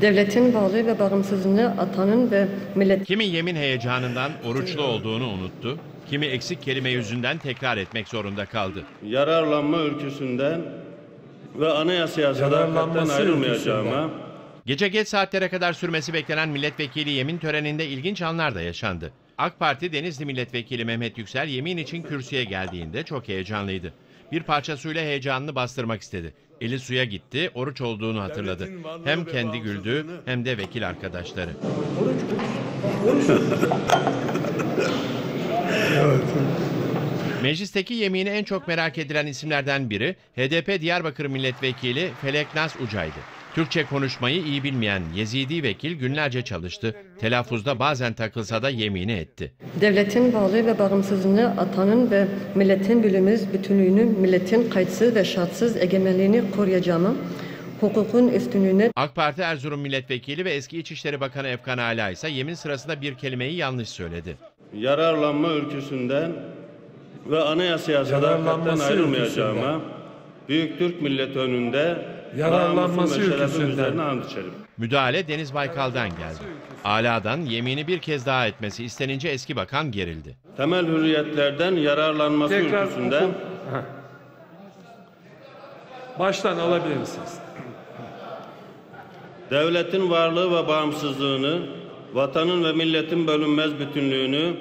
devletin varlığı ve bağımsızlığını atanın ve millet Kimi yemin heyecanından oruçlu olduğunu unuttu, kimi eksik kelime yüzünden tekrar etmek zorunda kaldı. yararlanma ülküsünden ve anayasaya sadakatten ayrılmayacağıma, Gece geç saatlere kadar sürmesi beklenen milletvekili yemin töreninde ilginç anlar da yaşandı. AK Parti Denizli Milletvekili Mehmet Yüksel yemin için kürsüye geldiğinde çok heyecanlıydı. Bir parça suyla heyecanını bastırmak istedi. Eli suya gitti, oruç olduğunu hatırladı. Hem kendi güldü hem de vekil arkadaşları. Meclisteki yemini en çok merak edilen isimlerden biri HDP Diyarbakır Milletvekili Feleknaz Ucay'dı. Türkçe konuşmayı iyi bilmeyen Yezidi vekil günlerce çalıştı. Telaffuzda bazen takılsa da yemini etti. devletin varlığı ve bağımsızlığını atanın ve milletin bölümümüz bütünlüğünü, milletin kayıtsız ve şartsız egemenliğini koruyacağımı, hukukun üstünlüğüne AK Parti Erzurum Milletvekili ve eski İçişleri Bakanı Efkan Ala ise yemin sırasında bir kelimeyi yanlış söyledi. yararlanma ülküsünden ve anayasaya sadakatten Yararlanması ayrılmayacağıma, Büyük Türk milleti önünde Yararlanması and içerim. Müdahale Deniz Baykal'dan geldi. Ala'dan yemini bir kez daha etmesi istenince eski bakan gerildi. Temel hürriyetlerden yararlanması Tekrar ülküsünden hukuk- Heh. Baştan alabilir misiniz? devletin varlığı ve bağımsızlığını, vatanın ve milletin bölünmez bütünlüğünü,